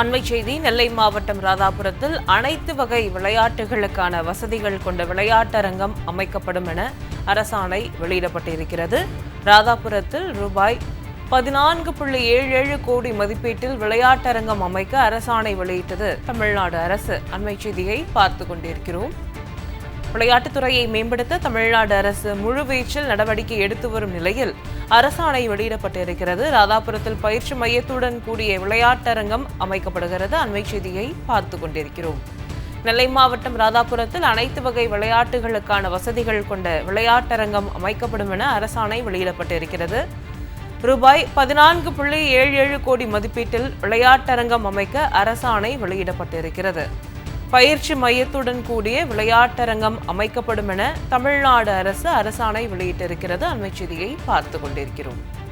அண்மை செய்தி நெல்லை மாவட்டம் ராதாபுரத்தில் அனைத்து வகை விளையாட்டுகளுக்கான வசதிகள் கொண்ட விளையாட்டரங்கம் அமைக்கப்படும் என அரசாணை வெளியிடப்பட்டிருக்கிறது. ராதாபுரத்தில் ரூபாய் பதினான்கு புள்ளி ஏழு ஏழு கோடி மதிப்பீட்டில் விளையாட்டரங்கம் அமைக்க அரசாணை வெளியிட்டது தமிழ்நாடு அரசு. அண்மை செய்தியை பார்த்து கொண்டிருக்கிறோம். விளையாட்டுத்துறையை மேம்படுத்த தமிழ்நாடு அரசு முழுவீச்சில் நடவடிக்கை எடுத்து வரும் நிலையில் அரசாணை வெளியிடப்பட்டிருக்கிறது. ராதாபுரத்தில் பயிற்சி மையத்துடன் கூடிய விளையாட்டரங்கம் அமைக்கப்படுகிறது. அண்மை செய்தியை பார்த்து கொண்டிருக்கிறோம். நெல்லை மாவட்டம் ராதாபுரத்தில் அனைத்து வகை விளையாட்டுகளுக்கான வசதிகள் கொண்ட விளையாட்டரங்கம் அமைக்கப்படும் என அரசாணை வெளியிடப்பட்டிருக்கிறது. ரூபாய் பதினான்கு புள்ளி ஏழு ஏழு கோடி மதிப்பீட்டில் விளையாட்டரங்கம் அமைக்க அரசாணை வெளியிடப்பட்டிருக்கிறது. பயிற்சி மையத்துடன் கூடிய விளையாட்டரங்கம் அமைக்கப்படும் என தமிழ்நாடு அரசு அரசாணை வெளியிட்டிருக்கிறது. அமைச்சதியை செய்தியை பார்த்து கொண்டிருக்கிறோம்.